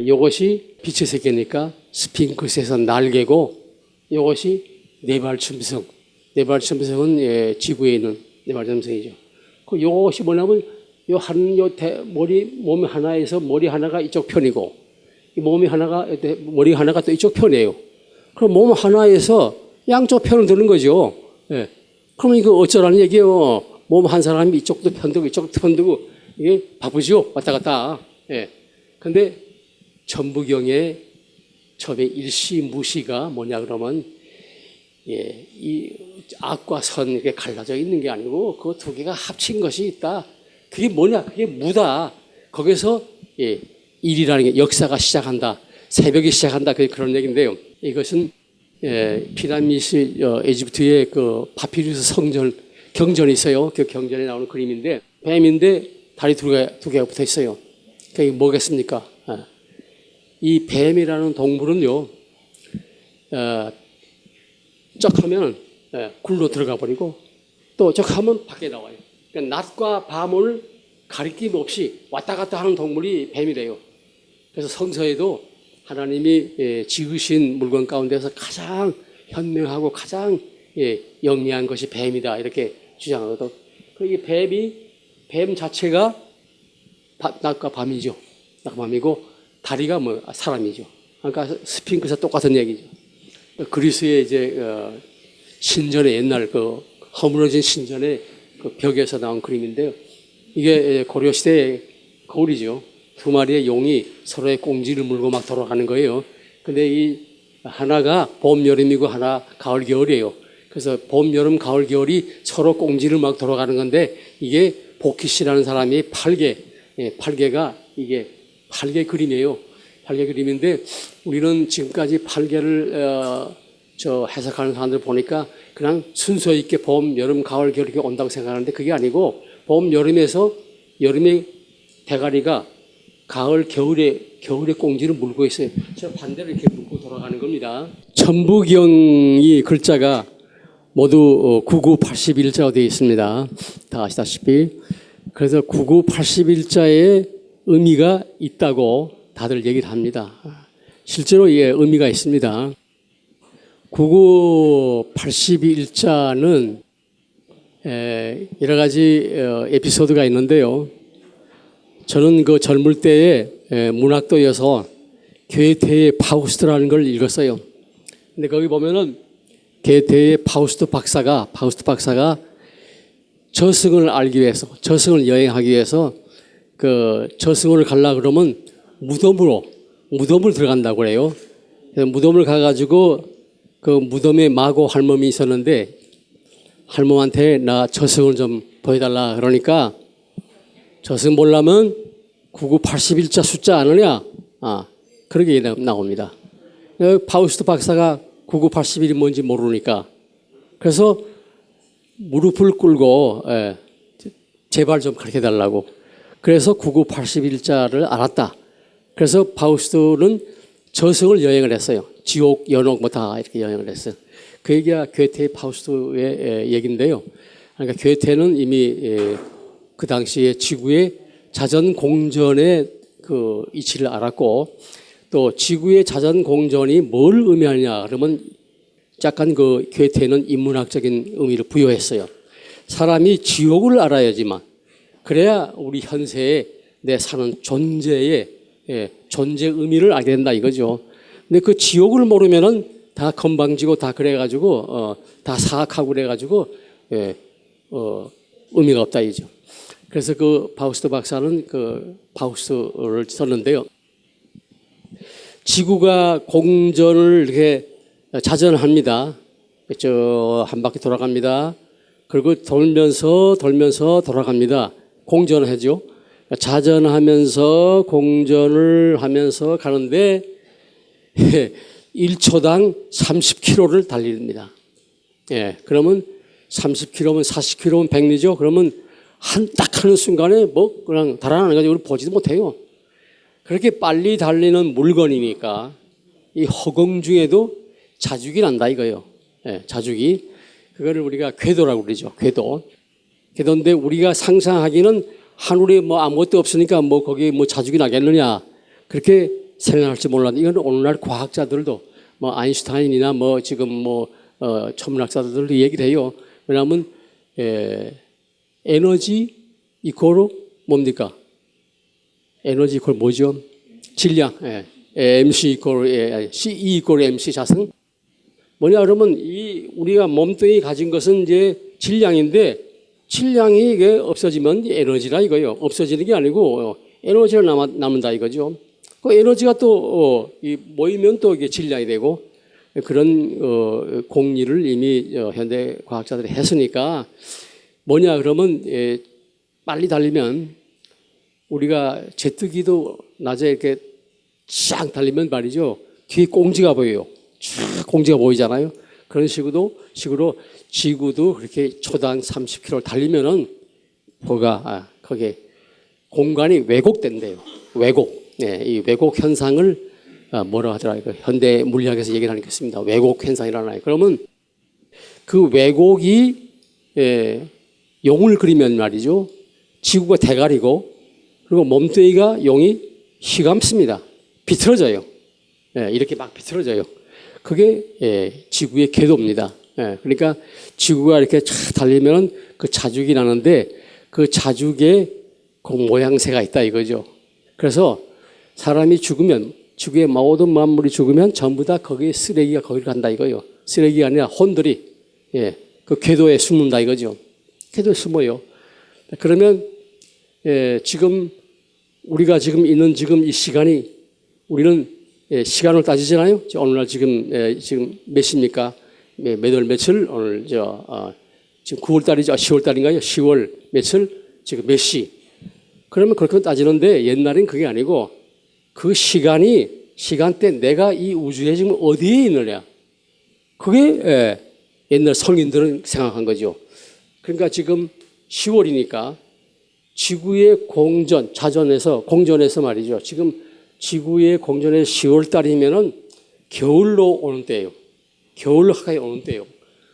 이것이 빛의 세계니까 스핑크스에서 날개고 이것이 네발춤성. 네발춤성은 예, 지구에 있는 네발춤성이죠. 그 이것이 뭐냐면 요한 요 머리 몸 하나에서 머리 하나가 이쪽 편이고 이 몸이 하나가 머리 하나가 또 이쪽 편이에요. 그럼 몸 하나에서 양쪽 편을 드는 거죠. 예. 그러면 이거 어쩌라는 얘기예요. 몸 한 사람이 이쪽도 편들고 이쪽도 편들고 이게 바쁘죠. 왔다 갔다. 예. 근데 전부경의 첩의 일시 무시가 뭐냐 그러면 예, 이 악과 선 이렇게 갈라져 있는 게 아니고 그 두 개가 합친 것이 있다. 그게 뭐냐? 그게 무다. 거기서 예, 일이라는 게 역사가 시작한다. 새벽이 시작한다. 그 그런 얘기인데요. 이것은 예, 피라미드 어, 에집트의 그 파피루스 성전 경전이 있어요. 그 경전에 나오는 그림인데 뱀인데 다리 두 개, 두 개가 붙어 있어요. 그게 뭐겠습니까? 아, 이 뱀이라는 동물은요, 어, 쩍 하면 예, 굴로 들어가 버리고 또쩍 하면 밖에 나와요. 그러니까 낮과 밤을 가리낌 없이 왔다 갔다 하는 동물이 뱀이래요. 그래서 성서에도 하나님이 예, 지으신 물건 가운데서 가장 현명하고 가장 예, 영리한 것이 뱀이다 이렇게 주장하거든. 그이 뱀이 뱀 자체가 바- 낮과 밤이죠. 낮과 밤이고 다리가 뭐 사람이죠. 그러니까 스핑크스 똑같은 얘기죠. 그리스의 이제 어, 신전의 옛날 그 허물어진 신전의 그 벽에서 나온 그림인데요. 이게 고려 시대의 거울이죠. 두 마리의 용이 서로의 꽁지를 물고 막 돌아가는 거예요. 근데 이 하나가 봄, 여름이고 하나 가을, 겨울이에요. 그래서 봄, 여름, 가을, 겨울이 서로 꽁지를 막 돌아가는 건데 이게 보키시라는 사람이 팔개, 예, 팔개가 이게 팔개 그림이에요. 팔개 그림인데 우리는 지금까지 팔개를 어, 저 해석하는 사람들 보니까 그냥 순서 있게 봄, 여름, 가을, 겨울 이렇게 온다고 생각하는데 그게 아니고 봄, 여름에서 여름의 대가리가 가을, 겨울에 겨울에 꽁지를 물고 있어요. 저 반대로 이렇게 물고 돌아가는 겁니다. 천부경이 글자가 모두 9981자가 되어 있습니다. 다 아시다시피. 그래서 9981자의 의미가 있다고 다들 얘기를 합니다. 실제로 이게 의미가 있습니다. 9981자는 여러 가지 어, 에피소드가 있는데요. 저는 그 젊을 때에 에, 문학도여서 괴테의 파우스트라는 걸 읽었어요. 근데 거기 보면은 괴테의 파우스트 박사가 파우스트 박사가 저승을 알기 위해서 저승을 여행하기 위해서 그 저승을 가려 그러면 무덤으로 무덤을 들어간다고 그래요. 무덤을 가가지고 그 무덤에 마고 할멈이 있었는데 할멈한테 나 저승을 좀 보여달라 그러니까 저승 보려면 9981자 숫자 아느냐? 아, 그렇게 나- 나옵니다. 어, 파우스트 박사가 9981이 뭔지 모르니까 그래서 무릎을 꿇고 예, 제발 좀 가르쳐 달라고. 그래서 9981자를 알았다. 그래서 파우스트는 저승을 여행을 했어요. 지옥, 연옥 뭐 다 이렇게 여행을 했어요. 그 얘기가 괴테의 파우스트의 예, 얘기인데요. 그러니까 괴테는 이미 예, 그 당시에 지구의 자전 공전의 그 이치를 알았고 또 지구의 자전 공전이 뭘 의미하냐 그러면 약간 그 괴테는 인문학적인 의미를 부여했어요. 사람이 지옥을 알아야지만 그래야 우리 현세에 내 사는 존재의 예, 존재 의미를 알게 된다 이거죠. 근데 그 지옥을 모르면은 다 건방지고 다 그래가지고 어, 다 사악하고 그래가지고 예, 어, 의미가 없다 이죠. 그래서 그 바우스트 박사는 그 바우스트를 썼는데요. 지구가 공전을 이렇게 자전합니다. 저 한 바퀴 돌아갑니다. 그리고 돌면서 돌면서 돌아갑니다. 공전을 하죠. 자전하면서 공전을 하면서 가는데 1초당 30km를 달립니다. 예, 그러면 30km면 40km면 100리죠. 그러면 한 딱 하는 순간에 뭐 그냥 달아나는 거지 우리 보지도 못해요. 그렇게 빨리 달리는 물건이니까 이 허공 중에도 자죽이 난다 이거예요. 예, 자죽이 그거를 우리가 궤도라고 그러죠. 궤도. 궤도인데 우리가 상상하기는 하늘에 뭐 아무것도 없으니까 뭐 거기에 뭐 자죽이 나겠느냐 그렇게 생각할지 몰랐는데 이건 오늘날 과학자들도 뭐 아인슈타인이나 뭐 지금 뭐 어, 천문학자들도 얘기를 해요. 왜냐하면 에, 에너지 이코르 뭡니까? 에너지 이코르 뭐죠? 질량. 예. 예, MC 이코르 예, 아니, C E 이코르 MC 자성. 뭐냐 그러면 이 우리가 몸뚱이 가진 것은 이제 질량인데 질량이 이게 없어지면 에너지라 이거요. 없어지는 게 아니고 어, 에너지가 남아, 남는다 이거죠. 그 에너지가 또 어, 이 모이면 또 이게 질량이 되고 그런 어, 공리를 이미 어, 현대 과학자들이 했으니까 뭐냐 그러면 예, 빨리 달리면 우리가 제뜨기도 낮에 이렇게 쫙 달리면 말이죠 뒤에 공지가 보여요. 쫙 공지가 보이잖아요. 그런 식으로 식으로 지구도 그렇게 초당 30km 달리면은 뭐가 아, 거기에 공간이 왜곡된대요. 왜곡. 네, 이 왜곡 현상을 아, 뭐라 하더라. 그 현대 물리학에서 얘기를 하는 게 있습니다. 왜곡 현상이라는. 그러면 그 왜곡이 예, 용을 그리면 말이죠. 지구가 대가리고 그리고 몸뚱이가 용이 휘감습니다. 비틀어져요. 예, 이렇게 막 비틀어져요. 그게 예, 지구의 궤도입니다. 예, 그러니까 지구가 이렇게 쫙 달리면 그 자죽이 나는데 그 자죽에 그 모양새가 있다 이거죠. 그래서 사람이 죽으면 지구의 모든 만물이 죽으면 전부 다 거기에 쓰레기가 거기를 간다 이거요. 쓰레기가 아니라 혼들이 예, 그 궤도에 숨는다 이거죠. 궤도에 숨어요. 그러면 예, 지금 우리가 지금 있는 지금 이 시간이 우리는 예, 시간을 따지잖아요. 저 오늘날 지금 예, 지금 몇 시입니까? 예, 몇월 며칠 오늘 저 어, 지금 9월 달이죠. 10월 달인가요? 10월 며칠 지금 몇 시? 그러면 그렇게 따지는데 옛날엔 그게 아니고 그 시간이 시간대 내가 이 우주에 지금 어디에 있느냐? 그게 예, 옛날 성인들은 생각한 거죠. 그러니까 지금 10월이니까 지구의 공전, 자전에서 공전에서 말이죠. 지금 지구의 공전에 10월 달이면은 겨울로 오는 때예요. 겨울로 가까이 오는 때예요.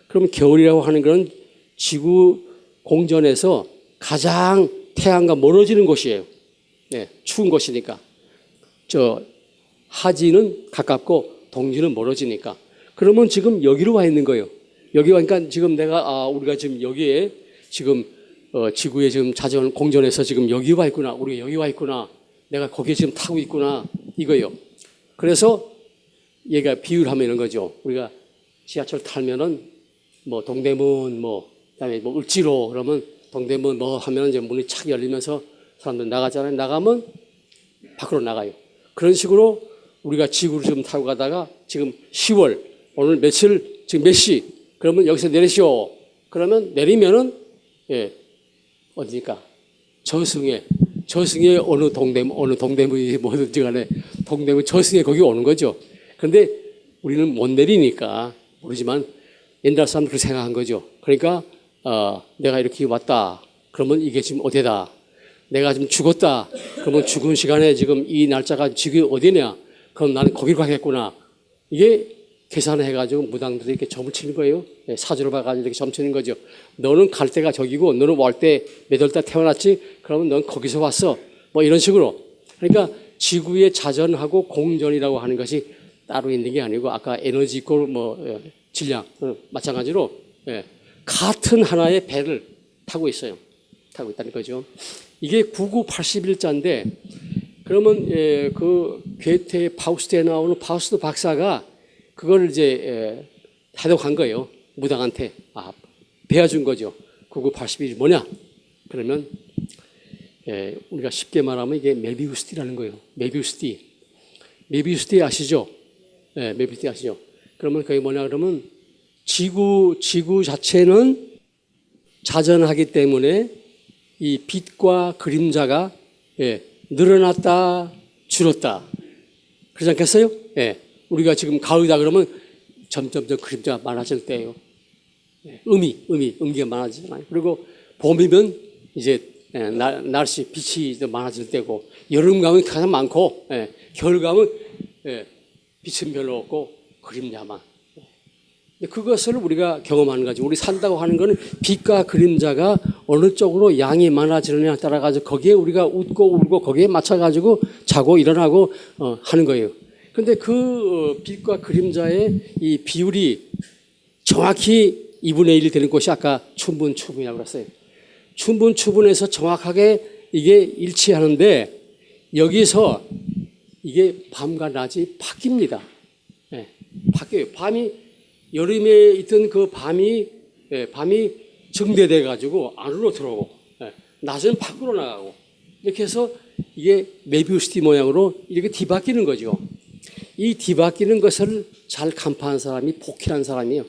그러면 겨울이라고 하는 것은 지구 공전에서 가장 태양과 멀어지는 곳이에요. 네, 추운 곳이니까. 저 하지는 가깝고 동지는 멀어지니까. 그러면 지금 여기로 와 있는 거예요. 여기 와니까 지금 내가 아 우리가 지금 여기에 지금 어, 지구에 지금 자전 공전에서 지금 여기 와 있구나. 우리가 여기 와 있구나. 내가 거기에 지금 타고 있구나. 이거요. 그래서 얘가 비유를 하면 이런 거죠. 우리가 지하철 타면은 뭐 동대문 뭐 그다음에 뭐 을지로 그러면 동대문 뭐 하면 이제 문이 착 열리면서 사람들 나가잖아요. 나가면 밖으로 나가요. 그런 식으로 우리가 지구를 좀 타고 가다가 지금 10월 오늘 며칠 지금 몇 시? 그러면 여기서 내리시오. 그러면 내리면은 예 어디니까 저승에 저승에 어느 동대문 어느 동대문이 뭐든지 간에 동대문 저승에 거기 오는 거죠. 그런데 우리는 못 내리니까 모르지만 옛날 사람들 생각한 거죠. 그러니까 어, 내가 이렇게 왔다. 그러면 이게 지금 어디다? 내가 지금 죽었다. 그러면 죽은 시간에 지금 이 날짜가 지금 어디냐? 그럼 나는 거기로 가겠구나. 이게 계산을 해가지고 무당들이 이렇게 점을 치는 거예요. 예, 사주를 봐가지고 이렇게 점 치는 거죠. 너는 갈 때가 저기고 너는 올 때 몇월달 태어났지? 그러면 넌 거기서 왔어. 뭐 이런 식으로. 그러니까 지구의 자전하고 공전이라고 하는 것이 따로 있는 게 아니고 아까 에너지 있고 뭐 예, 질량 어, 마찬가지로 예, 같은 하나의 배를 타고 있어요. 타고 있다는 거죠. 이게 9981자인데 그러면 예, 그 괴테 파우스트에 나오는 파우스트 박사가 그걸 이제 예, 해독한 거예요. 무당한테 아, 배워준 거죠. 9981이 뭐냐? 그러면 예, 우리가 쉽게 말하면 이게 메비우스띠라는 거예요. 메비우스띠. 메비우스띠 아시죠? 예, 메비우스띠 아시죠? 그러면 그게 뭐냐 그러면 지구 지구 자체는 자전하기 때문에 이 빛과 그림자가 예, 늘어났다 줄었다 그러지 않겠어요? 예, 우리가 지금 가을이다 그러면 점점점 그림자가 많아질 때예요. 예, 음이 음이 음기가 많아지잖아요. 그리고 봄이면 이제 예, 날, 날씨 빛이 더 많아질 때고 여름 가면 가장 많고 예, 겨울 가면 예, 빛은 별로 없고 그림자만. 그것을 우리가 경험하는 거죠. 우리 산다고 하는 거는 빛과 그림자가 어느 쪽으로 양이 많아지느냐에 따라 가지고 거기에 우리가 웃고 울고 거기에 맞춰 가지고 자고 일어나고 어, 하는 거예요. 근데 그 어, 빛과 그림자의 이 비율이 정확히 2분의 1이 되는 곳이 아까 춘분 추분이라고 그랬어요. 춘분 추분에서 정확하게 이게 일치하는데 여기서 이게 밤과 낮이 바뀝니다. 예, 바뀌어요. 밤이 여름에 있던 그 밤이 예, 밤이 증대돼 가지고 안으로 들어오고 예, 낮은 밖으로 나가고 이렇게 해서 이게 메비우스티 모양으로 이렇게 뒤바뀌는 거죠. 이 뒤바뀌는 것을 잘 간파한 사람이 복희라는 사람이에요.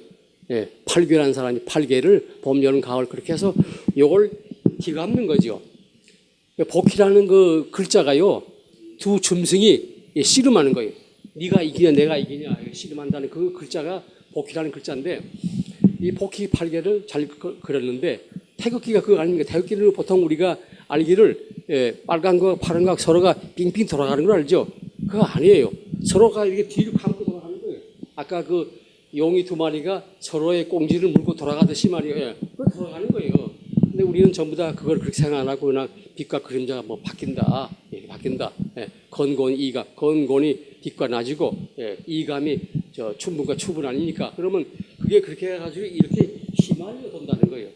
예, 팔괴라는 사람이 팔괴를 봄, 여름, 가을 그렇게 해서 요걸 뒤감는 거죠. 복희라는 그 글자가요 두 줌승이 예, 씨름하는 거예요. 네가 이기냐 내가 이기냐 씨름한다는 그 글자가 복희라는 글자인데 이 복희 팔개를 잘 그- 그렸는데 태극기가 그거 아닙니까? 태극기를 보통 우리가 알기를 예, 빨간 거 파란 거 서로가 빙빙 돌아가는 걸 알죠? 그거 아니에요. 서로가 이렇게 뒤로 감고 돌아가는 거예요. 아까 그 용이 두 마리가 서로의 꽁지를 물고 돌아가듯이 말이에요. 예, 그 돌아가는 거예요. 근데 우리는 전부 다 그걸 그렇게 생각 안 하고 그냥 빛과 그림자가 뭐 바뀐다. 이렇게 바뀐다. 예, 건곤 이감, 건곤이 빛과 낮이고 예, 이감이 저 춘분과 추분 아니니까 그러면 그게 그렇게 해가지고 이렇게 휘말려 돈다는 거예요.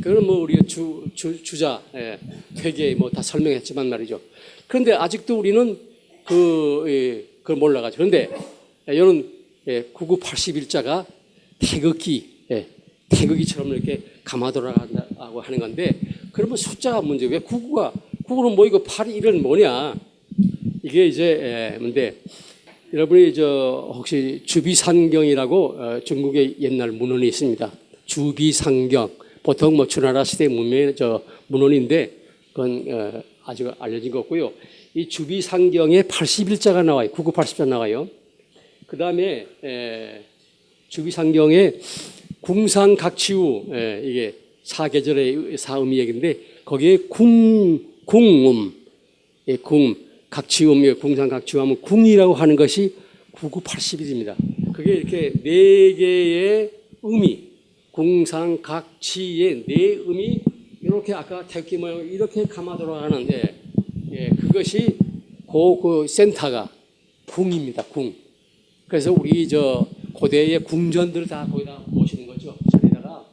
그건 뭐 우리가 주, 주, 주자, 예, 회계 뭐 다 설명했지만 말이죠. 그런데 아직도 우리는 그, 예, 그걸 몰라가지고. 그런데 이런 예, 9981자가 태극기, 예, 태극기처럼 이렇게 감아 돌아간다고 하는 건데 그러면 숫자가 문제. 왜 99가, 99는 뭐 이거 8이 이런 뭐냐. 이게 이제, 예, 근데 여러분이 저 혹시 주비산경이라고 어, 중국의 옛날 문헌이 있습니다. 주비상경 보통 뭐 주나라 시대 문명의 저 문헌인데 그건 어, 아주 알려진 거 없고요. 이 주비상경에 81자가 나와요. 9980자 나와요. 그 다음에 주비상경에 궁상각치우 에, 이게 사계절의 사음이 얘기인데 거기에 궁 궁음 예, 궁 각치음이 궁상각치음하면 궁이라고 하는 것이 9981입니다. 그게 이렇게 네 개의 음이 궁상각치의 네 음이 이렇게 아까 태극기 모양 이렇게 감아 돌아가는 예, 예, 그것이 그, 그 센터가 궁입니다. 궁. 그래서 우리 저 고대의 궁전들을 다 거기다 모시는 거죠. 전에다가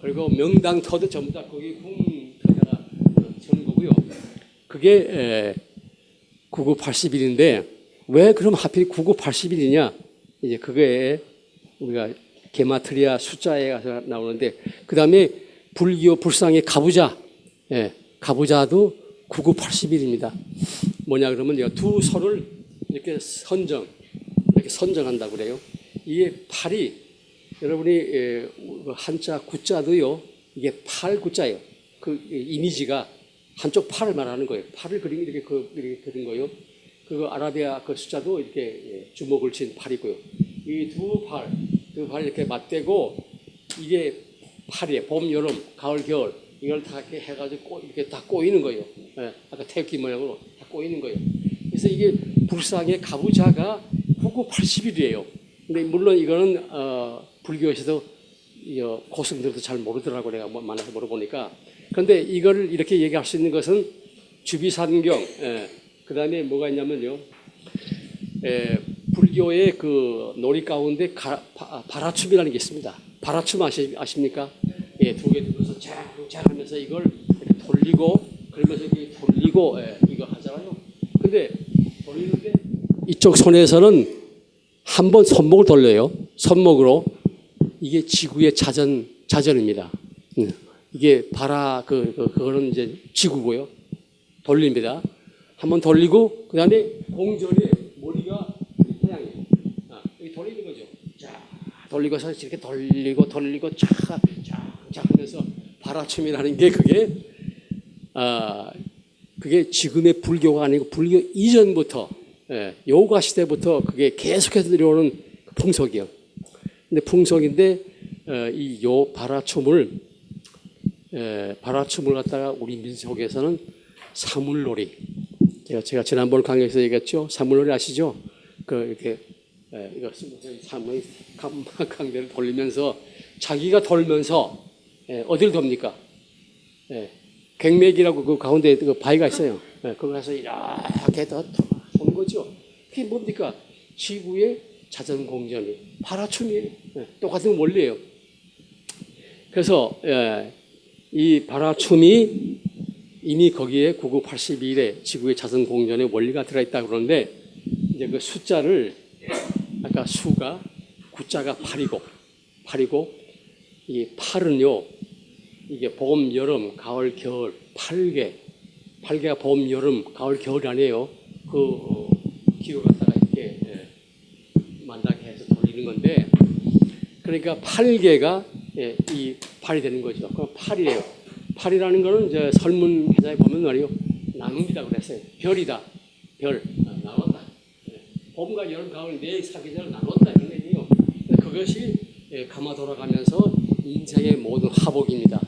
그리고 명당터도 전부 다 거기 궁에다가 저는 거고요. 그게 9981인데 왜 그럼 하필 9981이냐? 이제 그게 우리가 게마트리아 숫자에 가서 나오는데 그 다음에 불교 불상의 가부자, 예, 가부자도 9981입니다. 뭐냐 그러면 이두 설을 이렇게 선정, 이렇게 선정한다고 그래요. 이게 팔이 여러분이 예, 한자 구자도요. 이게 팔 구자예요. 그 이미지가 한쪽 팔을 말하는 거예요. 팔을 그린 이렇게 그 이렇게 그린 거예요. 그 아라비아 그 숫자도 이렇게 예, 주먹을 친 팔이고요. 이 두 팔, 두 팔 이렇게 맞대고 이게 팔이에요. 봄, 여름, 가을, 겨울 이걸 다 이렇게 해가지고 꼬- 이렇게 다 꼬이는 거예요. 예, 아까 태극기 모양으로 다 꼬이는 거예요. 그래서 이게 불상의 가부자가 9980일이에요. 근데 물론 이거는 어, 불교에서도 이, 어, 고승들도 잘 모르더라고 내가 뭐 만나서 물어보니까. 그런데 이걸 이렇게 얘기할 수 있는 것은 주비산경, 예, 그 다음에 뭐가 있냐면요. 예, 불교의 그 놀이 가운데 가, 바, 바라춤이라는 게 있습니다. 바라춤 아시, 아십니까? 예, 두 개 들어서 쫙쫙 하면서 이걸 돌리고 그러면서 이렇게 돌리고 예, 이거 하잖아요. 근데 돌리는데 이쪽 손에서는 한 번 손목을 돌려요. 손목으로 이게 지구의 자전 자전입니다. 음, 이게 바라 그, 그 그거는 이제 지구고요. 돌립니다. 한번 돌리고 그다음에 공전에 머리가 태양이 아, 여기 돌리는 거죠. 자 돌리고 서 이렇게 돌리고 돌리고 쫙쫙쫙 하면서 바라춤이라는 게 그게 아 그게 지금의 불교가 아니고 불교 이전부터 예, 요가 시대부터 그게 계속해서 들어오는 풍속이요. 근데 풍속인데 어, 이요 바라춤을 에, 바라춤을 갖다가 우리 민속에서는 사물놀이 제가, 제가 지난번 강의에서 얘기했죠. 사물놀이 아시죠? 그 이렇게 에, 이거 사물 강- 강대를 돌리면서 자기가 돌면서 에, 어디를 돕니까? 예, 갱맥이라고 그 가운데 그 바위가 있어요. 예, 거기 가서 이렇게 더 오는 거죠. 그게 뭡니까? 지구의 자전 공전이 바라춤이에요. 예, 똑같은 원리예요. 그래서 예, 이 바라춤이 이미 거기에 9981의 지구의 자전 공전의 원리가 들어있다 그러는데 이제 그 숫자를 아까 수가 구자가 8이고 8이고 이 8은요 이게 봄, 여름, 가을, 겨울 8개 8개가 봄, 여름, 가을, 겨울이 아니에요. 그 어, 기호 갖다가 이렇게 예, 만나게 해서 돌리는 건데 그러니까 8개가 예, 이 8이 되는 거죠. 그럼 8이에요. 8이라는 거는 이제 설문 회자에 보면 말이요. 나눕니다 그랬어요. 별이다. 별. 아, 나눴다. 예, 봄과 여름, 가을 네 사계절을 나눴다. 이런 얘기예요. 그것이 예, 감아 돌아가면서 인생의 모든 화복입니다.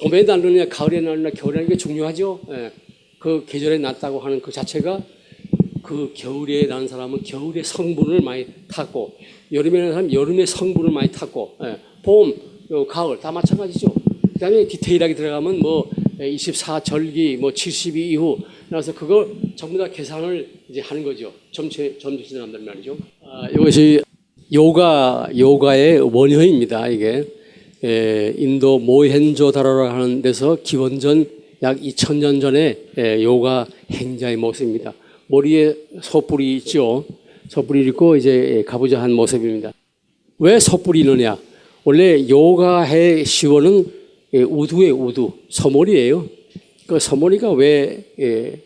봄에 나느냐, 가을에 나느냐, 겨울에 나느냐 중요하죠. 예, 그 계절에 났다고 하는 그 자체가 그 겨울에 난 사람은 겨울의 성분을 많이 탔고 여름에 난 사람은 여름의 성분을 많이 탔고 예, 봄, 요 가을 다 마찬가지죠. 그 다음에 디테일하게 들어가면 뭐 24절기, 뭐 72 이후 그래서 그걸 전부 다 계산을 이제 하는 거죠. 점체 점체 사람들 말이죠. 아, 이것이 요가 요가의 원효입니다. 이게 에, 인도 모헨조다로라 하는 데서 기원전 약 2000년 전에 에, 요가 행자의 모습입니다. 머리에 소뿔이 있죠. 소뿔이 있고 이제 가부좌한 모습입니다. 왜 소뿔이 있느냐? 원래 요가의 시원은 예, 우두의 우두, 서머리예요. 그 서머리가 왜 예,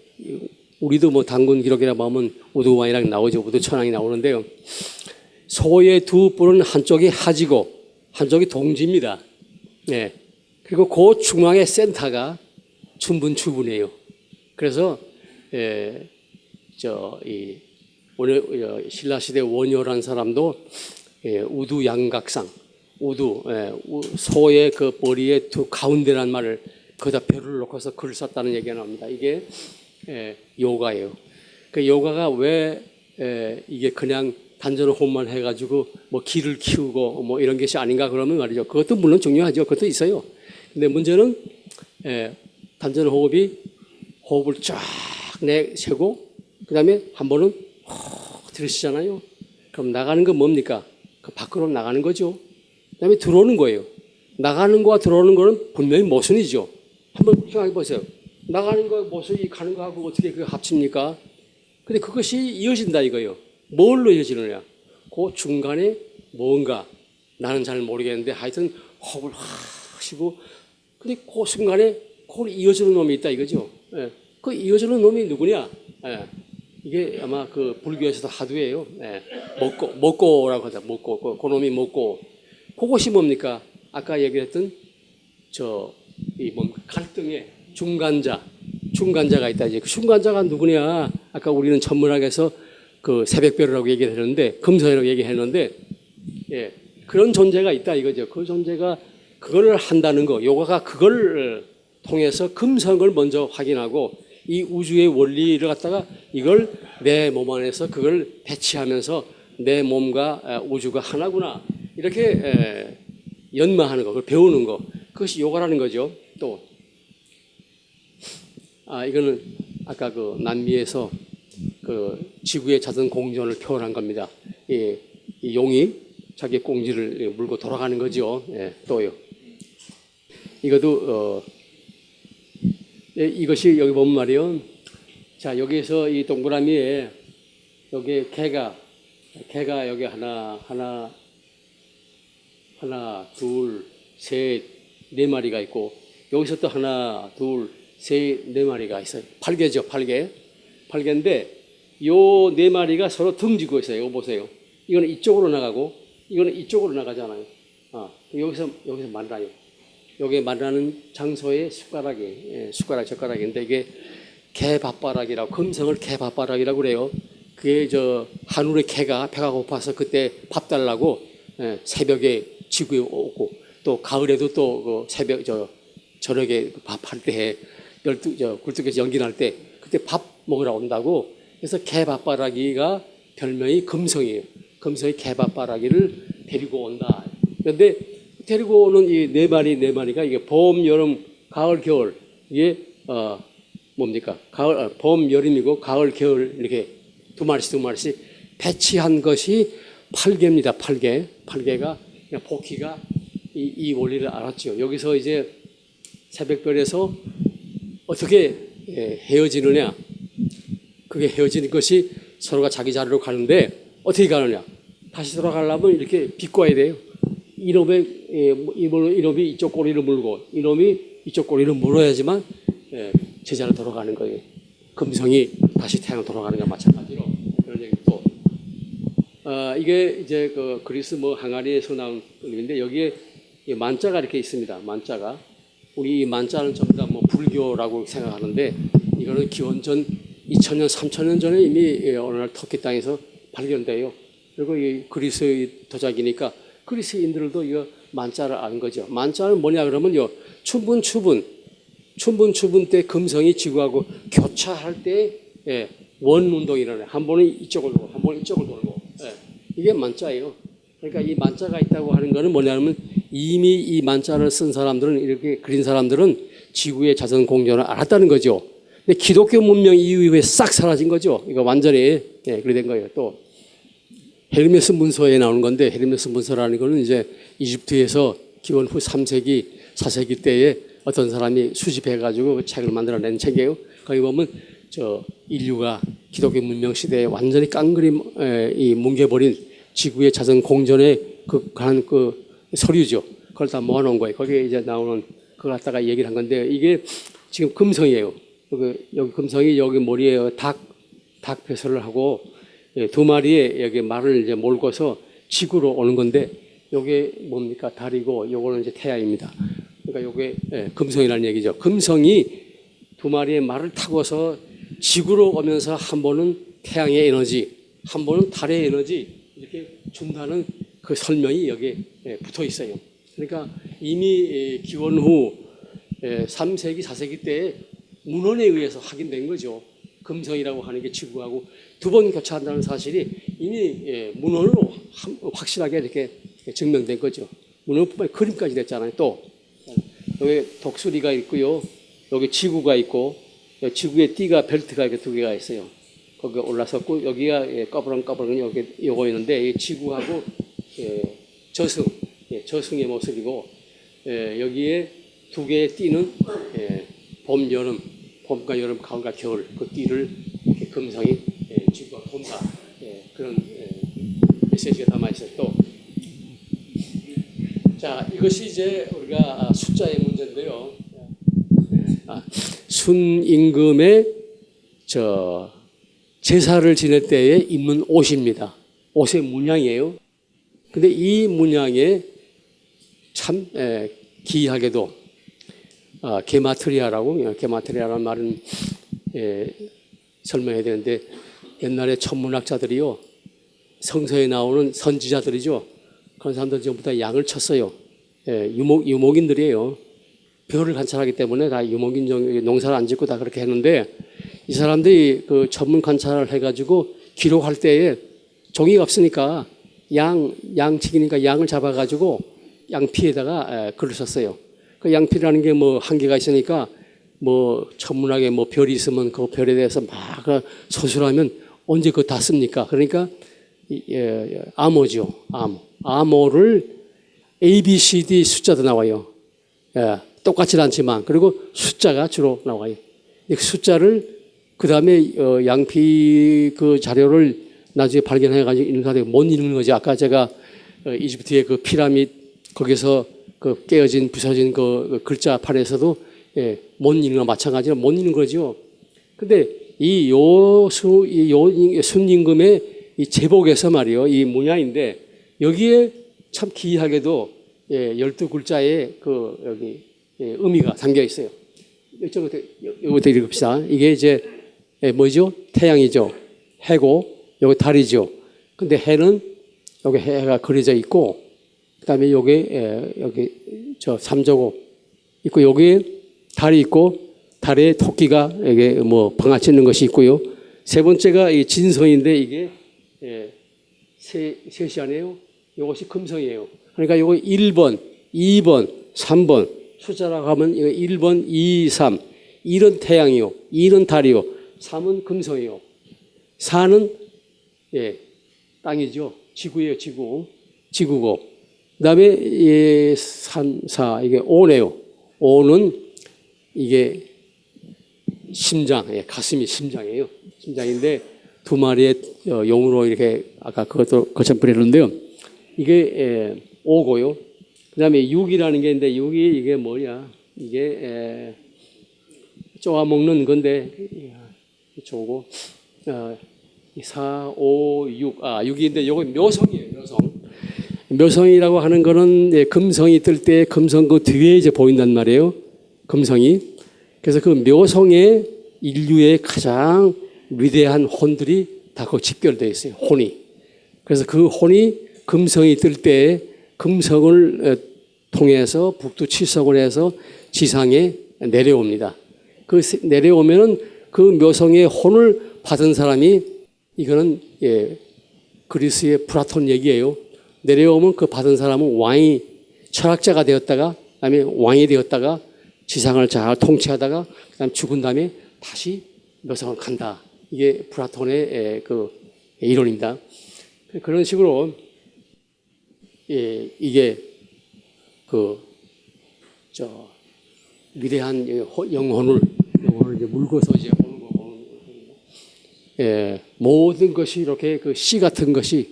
우리도 뭐 당군 기록이라 보면 우두왕이랑 나오죠. 우두천왕이 나오는데요. 소의 두 뿔은 한쪽이 하지고 한쪽이 동지입니다. 예. 그리고 그 중앙의 센터가 춘분추분이에요. 그래서 예, 저이 오늘 어, 신라 시대 원효란 사람도 예, 우두 양각상 우두 예, 우- 소의 그 머리의 두 가운데란 말을 거기다 별을 놓고서 글을 썼다는 얘기가 나옵니다. 이게 예, 요가예요. 그 요가가 왜 예, 이게 그냥 단전 호흡만 해가지고 뭐 기를 키우고 뭐 이런 것이 아닌가 그러면 말이죠. 그것도 물론 중요하죠. 그것도 있어요. 근데 문제는 예, 단전 호흡이 호흡을 쫙 내쉬고 그다음에 한 번은 호 들으시잖아요. 그럼 나가는 건 뭡니까? 그 밖으로 나가는 거죠. 그다음에 들어오는 거예요. 나가는 거와 들어오는 거는 분명히 모순이죠. 한번 생각해 보세요. 나가는 거 모순이 가는 거하고 어떻게 그 합칩니까? 근데 그것이 이어진다 이거예요. 뭘로 이어지느냐? 그 중간에 뭔가 나는 잘 모르겠는데 하여튼 호흡을 확 쉬고 근데 그 순간에 그걸 이어주는 놈이 있다 이거죠. 예. 그 이어주는 놈이 누구냐? 예. 이게 아마 그 불교에서도 하도예요. 예. 먹고 먹고라고 하자. 먹고 그, 그 놈이 먹고 그것이 뭡니까? 아까 얘기했던 저 이 뭡니까? 갈등의 중간자 중간자가 있다 이제 그 중간자가 누구냐? 아까 우리는 천문학에서 그 새벽별이라고 얘기를 했는데 금성이라고 얘기했는데 예. 그런 존재가 있다 이거죠. 그 존재가 그거를 한다는 거, 요가가 그걸 통해서 금성을 먼저 확인하고 이 우주의 원리를 갖다가 이걸 내 몸 안에서 그걸 배치하면서 내 몸과 아, 우주가 하나구나 이렇게 에, 연마하는 거, 그걸 배우는 거 그것이 요가라는 거죠. 또 아, 이거는 아까 그 남미에서 그 지구의 자전 공전을 표현한 겁니다. 이, 이 용이 자기 꽁지를 물고 돌아가는 거죠. 예, 또요. 이것도 어, 예, 이것이 여기 보면 말이요. 자 여기서 이 동그라미에 여기 개가 개가 여기 하나 하나 하나 둘 셋 네 마리가 있고 여기서 또 하나 둘 셋 네 마리가 있어요. 팔개죠 팔개 팔개인데 요 네 마리가 서로 등지고 있어요. 이거 보세요. 이거는 이쪽으로 나가고 이거는 이쪽으로 나가잖아요. 아, 여기서 여기서 만나요. 여기 만나는 장소의 숟가락이 예, 숟가락 젓가락인데 이게 개밥바락이라고 금성을 개밥바락이라고 그래요. 그게 저 하늘의 개가 배가 고파서 그때 밥 달라고 예, 새벽에 지구에 오고 또 가을에도 또 그 새벽 저 저녁에 밥할 때 열두 저 굴뚝에서 연기 날 때 그때 밥 먹으러 온다고 그래서 개밥바라기가 별명이 금성이에요. 금성이 개밥바라기를 데리고 온다. 그런데 데리고 오는 이 네 마리 네 마리가 이게 봄, 여름, 가을, 겨울 이게 어 뭡니까? 가을, 어, 봄, 여름이고 가을, 겨울 이렇게 두 마리씩 두 마리씩 배치한 것이 팔개입니다. 팔개. 팔개가 그냥 복희가 이, 이 원리를 알았죠. 여기서 이제 새벽별에서 어떻게 예, 헤어지느냐. 그게 헤어지는 것이 서로가 자기 자리로 가는데 어떻게 가느냐. 다시 돌아가려면 이렇게 비꼬아야 돼요. 이놈의 예, 뭐 이놈- 이놈이 이쪽 꼬리를 물고 이놈이 이쪽 꼬리를 물어야지만 예, 제자로 돌아가는 거예요. 금성이 다시 태양 돌아가는 얘기 또 어, 이게 이제 그 그리스 뭐 항아리에서 나온 그림인데 여기에 이 만자가 이렇게 있습니다. 만자가 우리 이 만자는 전부 다 뭐 불교라고 생각하는데 이거는 기원전 2000년, 3000년 전에 이미 예, 어느 날 터키 땅에서 발견돼요. 그리고 이 그리스의 도자기니까 그리스인들도 이거 만자를 아는 거죠. 만자는 뭐냐 그러면요. 춘분 추분 춘분 추분 때 금성이 지구하고 교차할 때 예, 원 운동이 일어나요. 한 번은 이쪽을 돌고 한 번은 이쪽을 돌고 예, 이게 만자예요. 그러니까 이 만자가 있다고 하는 거는 뭐냐면 이미 이 만자를 쓴 사람들은 이렇게 그린 사람들은 지구의 자전 공전을 알았다는 거죠. 근데 기독교 문명 이후에 싹 사라진 거죠. 이거 완전히 예, 그래 된 거예요. 또 헤르메스 문서에 나오는 건데 헤르메스 문서라는 거는 이제 이집트에서 기원 후 3세기, 4세기 때에 어떤 사람이 수집해 가지고 그 책을 만들어낸 책이에요. 거기 보면 저 인류가 기독교 문명 시대에 완전히 깡그리 에, 이 뭉개버린 지구의 자전 공전에 그 관한 그 서류죠. 그걸 다 모아놓은 거예요. 거기에 이제 나오는 그걸 갖다가 얘기를 한 건데 이게 지금 금성이에요. 그 여기 금성이 여기 머리에 닭, 닭 배설을 하고 예, 두 마리의 여기 말을 이제 몰고서 지구로 오는 건데 요게 뭡니까 달이고 요거는 이제 태양입니다. 그러니까 요게 예, 금성이라는 얘기죠. 금성이 두 마리의 말을 타고서 지구로 오면서 한 번은 태양의 에너지, 한 번은 달의 에너지 이렇게 준다는 그 설명이 여기에 예, 붙어 있어요. 그러니까 이미 예, 기원 후 예, 3세기, 4세기 때에 문헌에 의해서 확인된 거죠. 금성이라고 하는 게 지구하고 두 번 교차한다는 사실이 이미 예, 문헌으로 함- 확실하게 이렇게 증명된 거죠. 문헌뿐만 그림까지 됐잖아요. 또 여기 독수리가 있고요. 여기 지구가 있고 지구의 띠가 벨트가 이렇게 두 개가 있어요. 거기 올라섰고 여기가 예, 꺼부렁꺼부렁 여기 요거 있는데 이 지구하고 예, 저승 예, 저승의 모습이고 예, 여기에 두 개의 띠는 예, 봄, 여름, 봄과 여름, 가을과 겨울 그 띠를 이렇게 금성이 예, 지구가 돈다 예, 그런 예, 메시지가 담아 있어요. 또 자, 이것이 이제 우리가 숫자의 문제인데요. 아, 순임금의 저 제사를 지낼 때에 입는 옷입니다. 옷의 문양이에요. 근데 이 문양에 참 에, 기이하게도 아, 게마트리아라고 게마트리아라는 말은 에, 설명해야 되는데 옛날에 천문학자들이요 성서에 나오는 선지자들이죠. 그런 사람들 전부 다 양을 쳤어요. 예, 유목 유목인들이에요. 별을 관찰하기 때문에 다 유목인 종 농사를 안 짓고 다 그렇게 했는데 이 사람들이 그 전문 관찰을 해가지고 기록할 때에 종이가 없으니까 양 양치기니까 양을 잡아가지고 양피에다가 에, 글을 썼어요. 그 양피라는 게 뭐 한계가 있으니까 뭐 천문학에 뭐 별이 있으면 그 별에 대해서 막그 서술하면 언제 그거 다 씁니까? 그러니까 이, 예, 예, 암호죠. 암호. 암호를 A, B, C, D 숫자도 나와요. 예, 똑같진 않지만 그리고 숫자가 주로 나와요. 이 숫자를 그 다음에 어, 양피 그 자료를 나중에 발견해가지고 읽는 사람이 못 읽는 거지. 아까 제가 어, 이집트의 그 피라밋 거기서 그 깨어진 부서진 그, 그 글자 판에서도 예, 못 읽는 거 마찬가지로 못 읽는 거죠. 근데 이 요수 이요 순임금의 이 제복에서 말이요 이 문양인데 여기에 참 기이하게도 예, 열두 글자의 그 여기 예, 의미가 담겨 있어요. 이쪽부터 이거부터 읽읍시다. 이게 이제 예, 뭐죠? 태양이죠. 해고 여기 달이죠. 근데 해는 여기 해가 그려져 있고 그다음에 여기 예, 여기 저 삼저고 있고 여기 달이 있고 달에 토끼가 이게 뭐 방아치는 것이 있고요. 세 번째가 이 진성인데 이게 예, 세, 셋이 아니에요. 이것이 금성이에요. 그러니까 이거 1번, 2번, 3번 숫자라고 하면 이거 1번, 2, 3. 1은 태양이요. 2는 달이요. 3은 금성이요. 4는 예, 땅이죠. 지구예요, 지구. 지구고. 그 다음에 예, 3, 4 이게 5네요. 5는 이게 심장, 예, 가슴이 심장이에요. 심장인데 두 마리의 어, 용으로 이렇게 아까 그것도 거참 뿌렸는데요. 이게 예, 5고요. 그 다음에 6이라는 게 있는데 6이 이게 뭐냐? 이게 에, 쪼아 먹는 건데 저거 어, 4, 5, 6. 아, 6인데 요거 묘성이에요. 묘성. 묘성이라고 하는 거는 예, 금성이 뜰 때 금성 그 뒤에 이제 보인단 말이에요. 금성이. 그래서 그 묘성에 인류의 가장 위대한 혼들이 다그 집결되어 있어요. 혼이. 그래서 그 혼이 금성이 뜰때 금성을 어, 통해서 북두 칠석을 해서 지상에 내려옵니다. 그 세- 내려오면은 그 묘성의 혼을 받은 사람이 이거는 예, 그리스의 플라톤 얘기예요. 내려오면 그 받은 사람은 왕이 철학자가 되었다가 그다음에 왕이 되었다가 지상을 잘 통치하다가 그다음 죽은 다음에 다시 묘성을 간다. 이게 플라톤의 예, 그 이론입니다. 그런 식으로 예, 이게 그 저 위대한 영혼을 영혼을 이제 물고서 이제 오는 거 거. 예, 모든 것이 이렇게 그 씨 같은 것이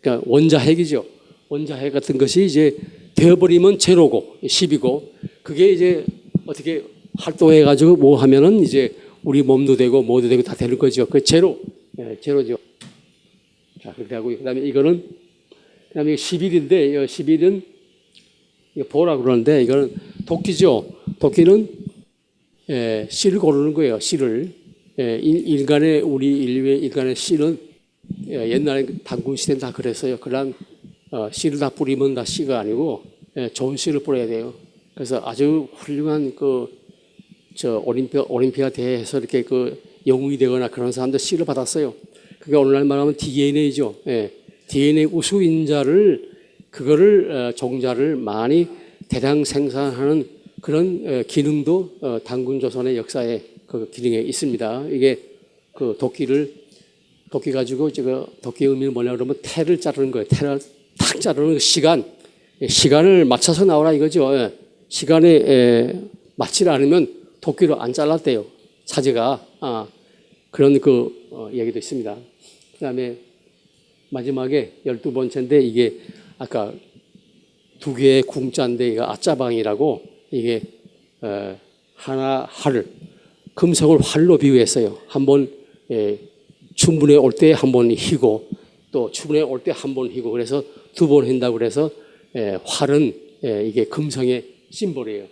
그러니까 원자핵이죠. 원자핵 같은 것이 이제 되어버리면 제로고 10이고 그게 이제 어떻게 활동해 가지고 뭐 하면은 이제 우리 몸도 되고 뭐도 되고 다 되는 거죠. 그 제로, 예, 제로죠. 자 그렇게 하고 그 다음에 이거는 그 다음에 11인데 11은 이거 보라 그러는데 이거는 도끼죠. 도끼는 예, 씨를 고르는 거예요. 씨를 예, 인- 인간의 우리 인류의 인간의 씨는 예, 옛날에 당군 시대는 다 그랬어요. 그런 어, 씨를 다 뿌리면 다 씨가 아니고 예, 좋은 씨를 뿌려야 돼요. 그래서 아주 훌륭한 그 저 올림피아 올림피아 대회에서 이렇게 그 영웅이 되거나 그런 사람들 씨를 받았어요. 그게 오늘날 말하면 DNA죠. 예, DNA 우수인자를 그거를 어, 종자를 많이 대량 생산하는 그런 어, 기능도 어, 당군 조선의 역사에 그 기능에 있습니다. 이게 그 도끼를 도끼 가지고 제가 도끼의 의미는 뭐냐 그러면 태를 자르는 거예요. 태를 탁 자르는 그 시간 예, 시간을 맞춰서 나오라 이거죠. 예. 시간에 에, 맞지 않으면 도끼로 안 잘랐대요. 사제가 아, 그런 그 어, 얘기도 있습니다. 그다음에 마지막에 열두 번째인데 이게 아까 두 개의 궁자인데 이거 아짜방이라고 이게 어, 하나 활 금속을 활로 비유했어요. 한번 예, 춘분에 올때 한 번 희고 또 추분에 올때 한 번 희고 그래서 두번 한다고 그래서 예, 활은 예, 이게 금성의 심볼이에요.